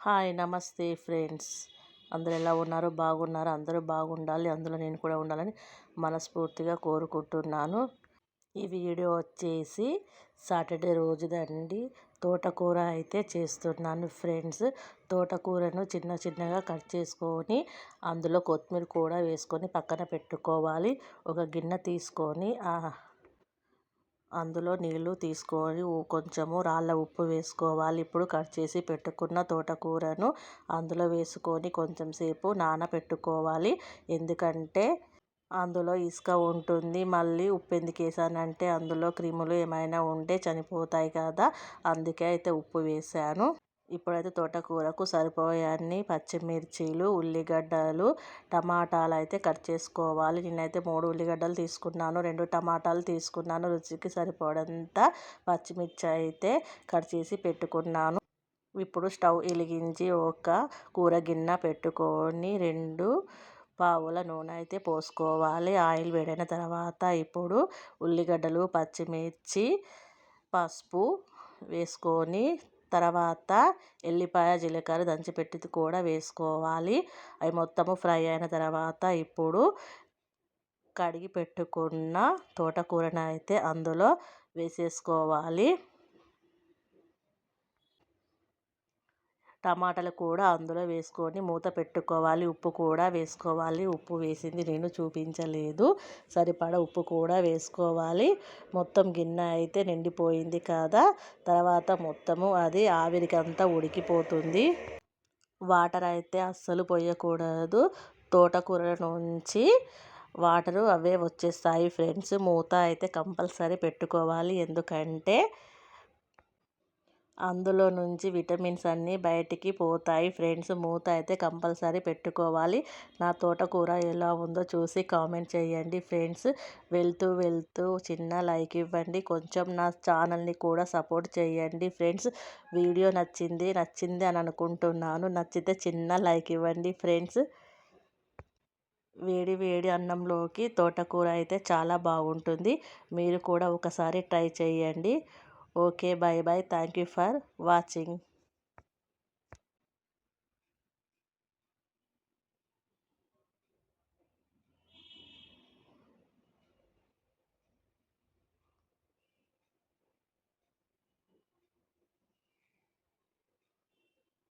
Hi నమస్తే friends. అందరు ఎలా ఉన్నారు? బాగున్నారు? అందరూ బాగుండాలి. అందులో నేను కూడా ఉండాలని మనస్ఫూర్తిగా కోరుకుంటున్నాను. ఈ వీడియో వచ్చేసి సాటర్డే రోజుదండి. తోటకూర అయితే చేస్తున్నాను ఫ్రెండ్స్. తోటకూరను చిన్న చిన్నగా కట్ చేసుకొని అందులో కొత్తిమీర కూడా వేసుకొని పక్కన పెట్టుకోవాలి. ఒక గిన్నె తీసుకొని అందులో నీళ్ళు తీసుకొని కొంచెము రాళ్ళ ఉప్పు వేసుకోవాలి. ఇప్పుడు కట్ చేసి పెట్టుకున్న తోటకూరను అందులో వేసుకొని కొంచెం సేపు నానబెట్టుకోవాలి ఎందుకంటే అందులో ఇసుక ఉంటుంది. మళ్ళీ ఉప్పు ఎందుకు వేసానంటే అందులో క్రిములు ఏమైనా ఉంటే చనిపోతాయి కదా. అందుకే అయితే ఉప్పు వేసాను. ఇప్పుడైతే తోటకూరకు సరిపోయే పచ్చిమిర్చీలు ఉల్లిగడ్డలు టమాటాలు అయితే కట్ చేసుకోవాలి. నేనైతే మూడు ఉల్లిగడ్డలు తీసుకున్నాను రెండు టమాటాలు తీసుకున్నాను. రుచికి సరిపడంత పచ్చిమిర్చి అయితే కట్ చేసి పెట్టుకున్నాను. ఇప్పుడు స్టవ్ వెలిగించి ఒక కూర గిన్నె పెట్టుకొని రెండు పావుల నూనె అయితే పోసుకోవాలి. ఆయిల్ వేడైన తర్వాత ఇప్పుడు ఉల్లిగడ్డలు పచ్చిమిర్చి పసుపు వేసుకొని తర్వాత ఎల్లిపాయ జీలకర్ర దంచిపెట్టి కూడా వేసుకోవాలి. అవి మొత్తము ఫ్రై అయిన తర్వాత ఇప్పుడు కడిగి పెట్టుకున్న తోటకూరను అయితే అందులో వేసేసుకోవాలి. టమాటాలు కూడా అందులో వేసుకొని మూత పెట్టుకోవాలి. ఉప్పు కూడా వేసుకోవాలి. ఉప్పు వేసింది నేను చూపించలేదు. సరిపడ ఉప్పు కూడా వేసుకోవాలి. మొత్తం గిన్నె అయితే నిండిపోయింది కదా. తర్వాత మొత్తము అది ఆవిరికంతా ఉడికిపోతుంది. వాటర్ అయితే అస్సలు పోయకూడదు. తోటకూర నుంచి వాటరు అవే వచ్చేస్తాయి ఫ్రెండ్స్. మూత అయితే కంపల్సరీ పెట్టుకోవాలి. ఎందుకంటే అందులో నుంచి విటమిన్స్ అన్నీ బయటికి పోతాయి. ఫ్రెండ్స్ మూత అయితే కంపల్సరీ పెట్టుకోవాలి. నా తోటకూర ఎలా ఉందో చూసి కామెంట్ చేయండి ఫ్రెండ్స్. వెళ్తూ వెళ్తూ చిన్న లైక్ ఇవ్వండి. కొంచెం నా ఛానల్ని కూడా సపోర్ట్ చేయండి ఫ్రెండ్స్. వీడియో నచ్చింది నచ్చింది అని అనుకుంటున్నాను. నచ్చితే చిన్న లైక్ ఇవ్వండి ఫ్రెండ్స్. వేడి వేడి అన్నంలోకి తోటకూర అయితే చాలా బాగుంటుంది. మీరు కూడా ఒకసారి ట్రై చేయండి. okay bye bye thank you for watching